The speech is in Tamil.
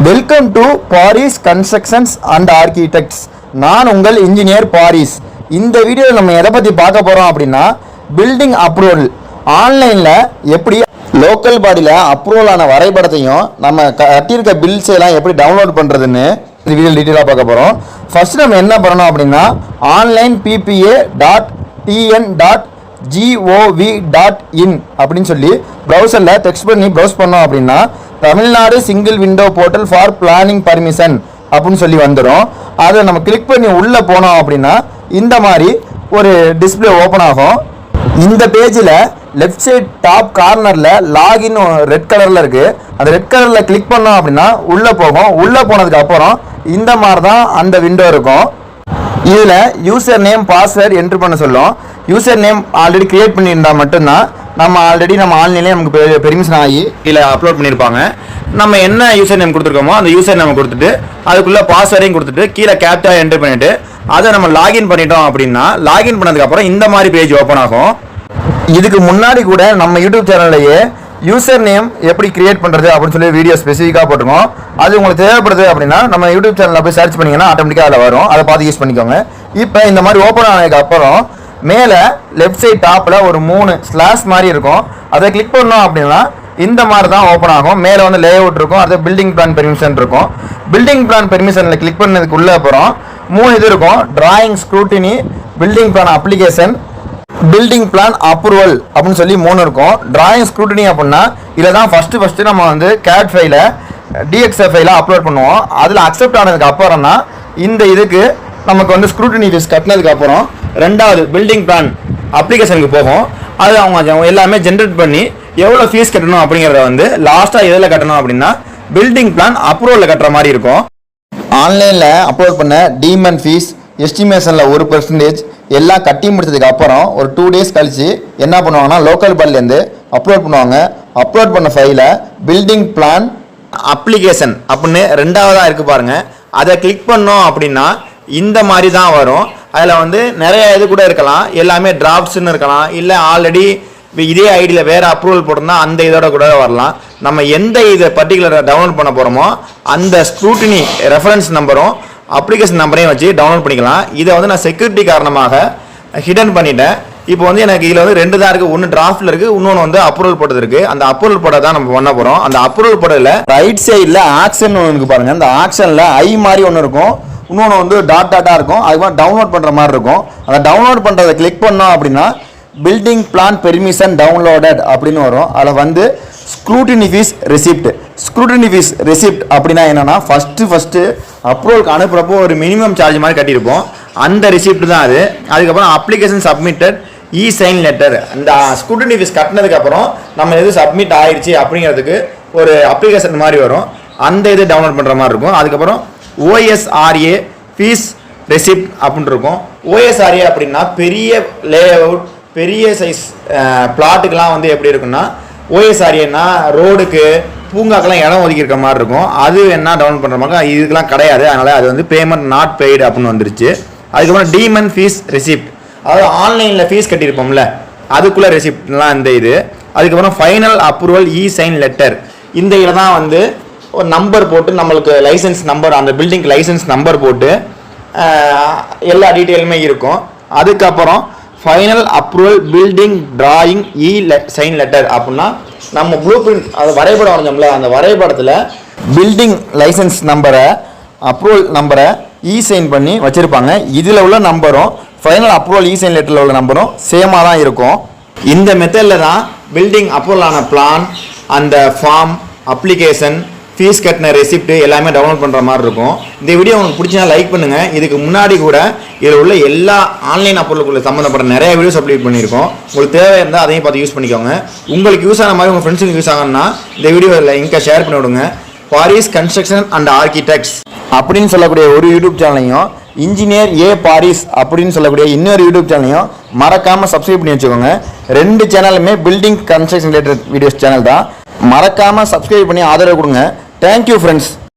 Welcome to Paris constructions and architects நான் உங்கள் இன்ஜினியர் பாரிஸ். இந்த வீடியோவில் நம்ம எதை பற்றி பார்க்க போகிறோம் அப்படின்னா பில்டிங் அப்ரூவல் ஆன்லைனில் எப்படி லோக்கல் பாடியில் அப்ரூவல் ஆன வரைபடத்தையும் நம்ம க- கட்டியிருக்க பில்ஸ் எல்லாம் எப்படி டவுன்லோட் பண்ணுறதுன்னு இந்த வீடியோ டீட்டெயிலாக பார்க்க போகிறோம் ஃபர்ஸ்ட் நம்ம என்ன பண்ணணும் அப்படின்னா online BPA dot TN dot GOV dot in அப்படின்னு சொல்லி ப்ரௌசரில் டெக்ஸ்ட் பண்ணி ப்ரௌஸ் பண்ணோம் அப்படின்னா Tamil Nadu single window portal for planning permission அப்படின்னு சொல்லி வந்துடும் அதை நம்ம கிளிக் பண்ணி உள்ளே போனோம் அப்படின்னா இந்த மாதிரி ஒரு டிஸ்பிளே ஓப்பன் ஆகும். இந்த பேஜில் லெஃப்ட் சைட் டாப் கார்னரில் லாகின் ரெட் கலரில் இருக்குது அந்த ரெட் கலரில் கிளிக் பண்ணோம் அப்படின்னா உள்ளே போகும். உள்ளே போனதுக்கு அப்புறம் இந்த மாதிரி தான் அந்த விண்டோ இருக்கும். இதில் யூசர் நேம் பாஸ்வேர்டு என்ட்ரு பண்ண சொல்லும். யூசர் நேம் ஆல்ரெடி க்ரியேட் பண்ணியிருந்தால் மட்டும்தான் நம்ம ஆல்ரெடி நம்ம ஆன்லைன்லேயே நமக்கு பெர்மிஷன் ஆகி இல்லை அப்லோட் பண்ணியிருப்பாங்க நம்ம என்ன யூசர் நேம் கொடுத்துருக்கோமோ அந்த யூசர் நேம் கொடுத்துட்டு அதுக்குள்ளே பாஸ்வேர்டையும் கொடுத்துட்டு கீழே கேப்டா என்ட்ரு பண்ணிவிட்டு அதை நம்ம லாகின் பண்ணிட்டோம் அப்படின்னா லாகின் பண்ணதுக்கப்புறம் இந்த மாதிரி பேஜ் ஓப்பன் ஆகும். இதுக்கு முன்னாடி கூட நம்ம யூடியூப் சேனல்லையே யூசர் நேம் எப்படி கிரியேட் பண்ணுறது அப்படின்னு சொல்லி வீடியோ ஸ்பெசிஃபிக்காக போட்டிருக்கோம். அது உங்களுக்கு தேவைப்படுது அப்படின்னா நம்ம யூடியூப் சேனலில் போய் சர்ச் பண்ணிங்கன்னா ஆட்டோமேட்டிக்காக அதில் வரும். அதை பார்த்து யூஸ் பண்ணிக்கோங்க. இப்போ இந்த மாதிரி ஓப்பன் ஆனதுக்கு அப்புறம் மேலே லெஃப்ட் சைட் டாப்பில் ஒரு மூணு ஸ்லாஷ் மாதிரி இருக்கும். அதை கிளிக் பண்ணோம் அப்படின்னா இந்த மாதிரி தான் ஓப்பன் ஆகும். மேலே வந்து லே அவுட் இருக்கும். அது பில்டிங் பிளான் பெர்மிஷன் இருக்கும். பில்டிங் பிளான் பெர்மிஷனில் கிளிக் பண்ணதுக்கு உள்ளே அப்புறம் மூணு இது இருக்கும். Drawing scrutiny building plan application building plan approval அப்படின்னு சொல்லி மூணு இருக்கும். டிராயிங் ஸ்க்ரூட்டினி அப்படின்னா இதில் தான் ஃபஸ்ட்டு ஃபஸ்ட்டு நம்ம வந்து கேட் ஃபைலை டிஎக்ஸ்எஃப் ஃபைலாக அப்லோட் பண்ணுவோம். அதில் அக்செப்ட் ஆனதுக்கு அப்புறம் தான் இந்த இதுக்கு நமக்கு வந்து ஸ்க்ரூட்டனி ஃபீஸ் கட்டினதுக்கப்புறம் ரெண்டாவது பில்டிங் பிளான் அப்ளிகேஷனுக்கு போகும். அது அவங்க எல்லாமே ஜென்ரேட் பண்ணி எவ்வளோ ஃபீஸ் கட்டணும் அப்படிங்கிறத வந்து லாஸ்ட்டாக எதில் கட்டணும் அப்படின்னா பில்டிங் பிளான் அப்ரூவலில் கட்டுற மாதிரி இருக்கும். ஆன்லைனில் அப்லோட் பண்ண டீமன் ஃபீஸ் எஸ்டிமேஷனில் ஒரு பர்சன்டேஜ் எல்லாம் கட்டி முடிச்சதுக்கு அப்புறம் ஒரு டூ டேஸ் கழித்து என்ன பண்ணுவாங்கன்னா லோக்கல் பாடிலேருந்து அப்லோட் பண்ணுவாங்க. அப்லோட் பண்ண ஃபைலை பில்டிங் பிளான் அப்ளிகேஷன் அப்படின்னு ரெண்டாவதாக இருக்குது பாருங்கள் அதை கிளிக் பண்ணோம் அப்படின்னா இந்த மாதிரி தான் வரும். அதில் வந்து நிறைய இது கூட இருக்கலாம். எல்லாமே டிராஃப்ட்ஸ்னு இருக்கலாம். இல்லை ஆல்ரெடி இதே ஐடியில் வேறு அப்ரூவல் போட்டிருந்தா அந்த இதோட கூட வரலாம். நம்ம எந்த இதை பர்டிகுலராக டவுன்லோட் பண்ண போகிறோமோ அந்த ஸ்க்ரூட்டினி ரெஃபரன்ஸ் நம்பரும் அப்ளிகேஷன் நம்பரையும் வச்சு டவுன்லோட் பண்ணிக்கலாம். இதை வந்து நான் செக்யூரிட்டி காரணமாக ஹிடன் பண்ணிட்டேன். இப்போ வந்து எனக்கு இதில் வந்து ரெண்டு தான் இருக்குது ஒன்று டிராஃப்டில் இருக்குது இன்னொன்று வந்து அப்ரூவல் போட்டது இருக்குது அந்த அப்ரூவல் போட தான் நம்ம பண்ண போகிறோம் அந்த அப்ரூவல் போட்டதில் ரைட் சைடில் ஆக்ஷன் ஒன்று இருக்குது பாருங்கள் அந்த ஆக்ஷனில் ஐ மாதிரி ஒன்று இருக்கும். இன்னொன்று வந்து டாட் டாட்டாக இருக்கும். அதுக்கு டவுன்லோட் பண்ணுற மாதிரி இருக்கும். அந்த டவுன்லோட் பண்ணுறதை கிளிக் பண்ணோம் அப்படின்னா பில்டிங் பிளான் பெர்மிஷன் டவுன்லோடட் அப்படின்னு வரும். அதில் வந்து scrutiny fees receipt scrutiny fees receipt அப்படின்னா என்னென்னா ஃபஸ்ட்டு ஃபஸ்ட்டு அப்ரூவலுக்கு அனுப்புகிறப்போ ஒரு மினிமம் சார்ஜ் மாதிரி கட்டியிருப்போம். அந்த ரெசிப்ட் தான் அது. அதுக்கப்புறம் application submitted e sign letter அந்த ஸ்க்ரூட்டினி ஃபீஸ் கட்டினதுக்கப்புறம் நம்ம எது சப்மிட் ஆயிடுச்சு அப்படிங்கிறதுக்கு ஒரு அப்ளிகேஷன் மாதிரி வரும். அந்த இது டவுன்லோட் பண்ணுற மாதிரி இருக்கும். அதுக்கப்புறம் ஓஎஸ்ஆர்ஏ ஃபீஸ் ரெசிப்ட் அப்படின்ட்டு இருக்கும். ஓஎஸ்ஆர்ஏ அப்படின்னா பெரிய லே அவுட் பெரிய சைஸ் பிளாட்டுக்கெலாம் வந்து எப்படி இருக்குன்னா ஓஎஸ்ஆர்ஏன்னா ரோடுக்கு பூங்காக்கெல்லாம் இடம் ஒதுக்கி இருக்க மாதிரி இருக்கும். அது என்ன டவுன் பண்ணுற மாதிரி இதுக்கெலாம் கிடையாது. அதனால் அது வந்து பேமெண்ட் நாட் பெய்டு அப்படின்னு வந்துருச்சு. அதுக்கப்புறம் டீமன் ஃபீஸ் ரெசிப்ட் அதாவது ஆன்லைனில் ஃபீஸ் கட்டியிருப்போம்ல அதுக்குள்ளே ரெசிப்ட்லாம் இந்த இது. அதுக்கப்புறம் final approval e sign letter இந்த இதில் தான் வந்து ஒரு நம்பர் போட்டு நம்மளுக்கு லைசன்ஸ் நம்பர் அந்த பில்டிங் லைசன்ஸ் நம்பர் போட்டு எல்லா டீட்டெயிலுமே இருக்கும். அதுக்கப்புறம் final approval building drawing e sign letter அப்படின்னா நம்ம ப்ளூ பிரிண்ட் அது வரைபடம் வரைஞ்சோம்ல அந்த வரைபடத்தில் பில்டிங் லைசன்ஸ் நம்பரை அப்ரூவல் நம்பரை இ சைன் பண்ணி வச்சுருப்பாங்க. இதில் உள்ள நம்பரும் ஃபைனல் அப்ரூவல் இ சைன் லெட்டரில் உள்ள நம்பரும் சேமாக தான் இருக்கும். இந்த மெத்தடில் தான் பில்டிங் அப்ரூவல் ஆன பிளான் அந்த ஃபார்ம் அப்ளிகேஷன் ஃபீஸ் கட்டின ரெசிப்ட் எல்லாமே டவுன்லோட் பண்ணுற மாதிரி இருக்கும். இந்த வீடியோ உங்களுக்கு பிடிச்சா லைக் பண்ணுங்கள் இதுக்கு முன்னாடி கூட இதில் உள்ள எல்லா ஆன்லைன் அப்பொருளுக்குள்ள சம்மந்தப்பட்ட நிறைய வீடியோஸ் அப்லோட் பண்ணியிருக்கோம். உங்களுக்கு தேவை இருந்தால் அதையும் பார்த்து யூஸ் பண்ணிக்கோங்க. உங்களுக்கு யூஸ் ஆன மாதிரி உங்கள் ஃப்ரெண்ட்ஸுக்கு யூஸ் ஆகணும்னா இந்த வீடியோவில் லிங்கை ஷேர் பண்ணி விடுங்க பாரிஸ் கன்ஸ்ட்ரக்ஷன் அண்ட் ஆர்கிடெக்ட்ஸ் அப்படின்னு சொல்லக்கூடிய ஒரு யூடியூப் சேனலையும் இன்ஜினியர் ஏ பாரிஸ் அப்படின்னு சொல்லக்கூடிய இன்னொரு யூடியூப் சேனலையும் மறக்காமல் சப்ஸ்கிரைப் பண்ணி வச்சுக்கோங்க. ரெண்டு சேனலுமே building construction related videos channel தான். மறக்காமல் சப்ஸ்கிரைப் பண்ணி ஆதரவு கொடுங்க. Thank you friends